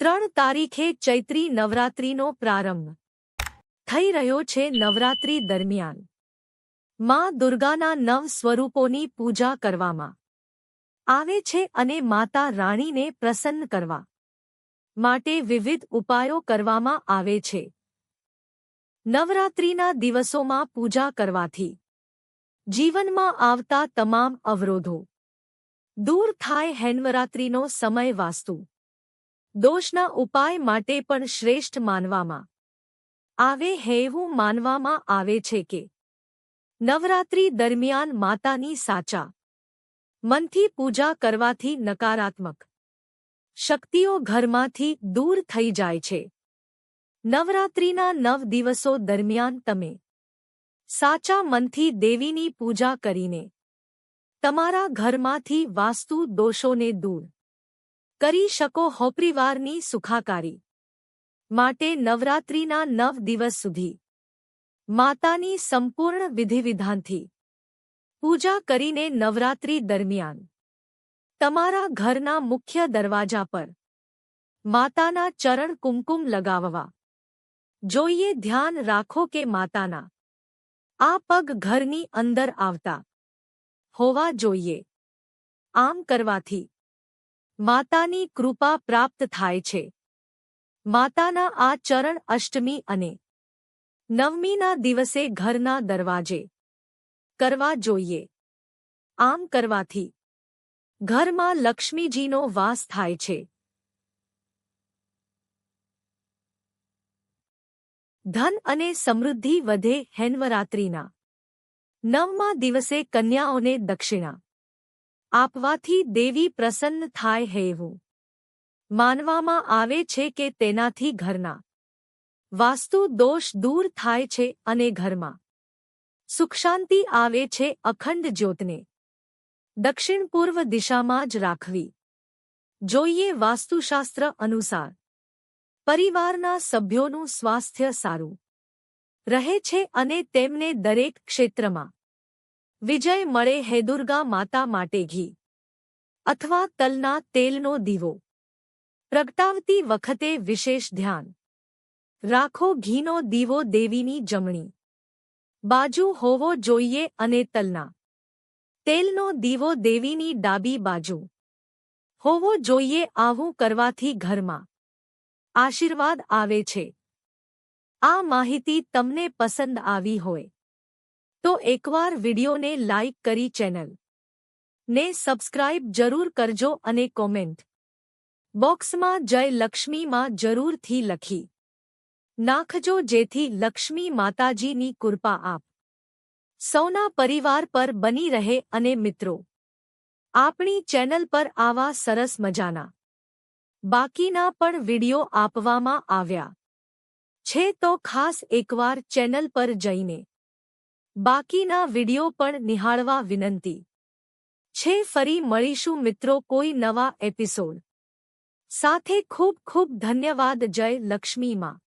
ત્રણ તારીખે ચૈત્રી નવરાત્રિનો પ્રારંભ થઈ રહ્યો છે નવરાત્રિ દરમિયાન. માં દુર્ગાના નવ સ્વરૂપોની પૂજા કરવામાં આવે છે અને માતા રાણીને પ્રસન્ન કરવા માટે વિવિધ ઉપાયો કરવામાં આવે છે. નવરાત્રિના દિવસોમાં પૂજા કરવાથી જીવનમાં આવતા તમામ અવરોધો દૂર થાય હેન્વરાત્રિનો સમય વાસ્તુ દોષના ઉપાય માટે પણ શ્રેષ્ઠ માનવામાં આવે હેવું માનવામાં આવે છે કે નવરાત્રિ દરમિયાન માતાની સાચા મનથી પૂજા કરવાથી નકારાત્મક શક્તિઓ ઘરમાંથી દૂર થઈ જાય છે. નવરાત્રિના નવ દિવસો દરમિયાન તમે સાચા મનથી દેવીની પૂજા કરીને તમારા ઘરમાંથી વાસ્તુ દોષોને દૂર કરી શકો હો પરિવારની સુખાકારી. માટે નવરાત્રિના નવ દિવસ સુધી. માતાની સંપૂર્ણ વિધિવિધાનથી. પૂજા કરીને નવરાત્રિ દરમિયાન. તમારા ઘરના મુખ્ય દરવાજા પર. માતાના ચરણ કુમકુમ લગાવવા. જોઈએ ધ્યાન રાખો કે માતાના. આ પગ ઘરની અંદર આવતા. હોવા જોઈએ. આમ કરવાથી. માતાની કૃપા પ્રાપ્ત થાય છે. માતાના આ ચરણ અષ્ટમી અને નવમીના દિવસે ઘરના દરવાજે કરવા જોઈએ. આમ કરવાથી ઘરમાં લક્ષ્મીજીનો વાસ થાય છે. ધન અને સમૃદ્ધિ વધે હેન્વરાત્રિના નવમા દિવસે કન્યાઓને દક્ષિણા આપવાથી દેવી પ્રસન્ન થાય હેવું. માનવામાં આવે છે કે તેનાથી ઘરના વાસ્તુ દોષ દૂર થાય છે અને ઘરમાં સુખશાંતિ આવે છે અખંડ જ્યોતને દક્ષિણ પૂર્વ દિશામાં જ રાખવી. જોઈએ વાસ્તુશાસ્ત્ર અનુસાર પરિવારના સભ્યોનું સ્વાસ્થ્ય સારું રહે છે અને તેમને દરેક ક્ષેત્રમાં વિજય મળે હે દુર્ગા માતા માટે ઘી. અથવા તલના તેલનો દીવો. પ્રગટાવતી વખતે વિશેષ ધ્યાન. રાખો ઘીનો દીવો દેવીની જમણી. બાજુ હોવો જોઈએ અને તલના. તેલનો દીવો દેવીની ડાબી બાજુ. હોવો જોઈએ આવું કરવાથી ઘરમાં. આશીર્વાદ આવે છે. આ માહિતી તમને પસંદ આવી હોય. તો એકવાર વિડિયોને લાઇક કરી ચેનલ ને સબસ્ક્રાઇબ જરૂર કરજો અને કોમેન્ટ બોક્સમાં જય લક્ષ્મીમાં જરૂરથી લખી નાખજો જેથી લક્ષ્મી માતાજીની કૃપા આપ સૌના પરિવાર પર બની રહે અને મિત્રો આપણી ચેનલ પર આવા સરસ મજાના બાકીના પણ વિડિયો આપવામાં આવ્યા છે તો ખાસ એકવાર ચેનલ પર જઈને બાકીના વિડિયો પણ નિહાળવા વિનંતી. છે, ફરી મળીશું મિત્રો કોઈ નવા એપિસોડ. સાથે ખૂબ ખૂબ ધન્યવાદ, જય લક્ષ્મીમાં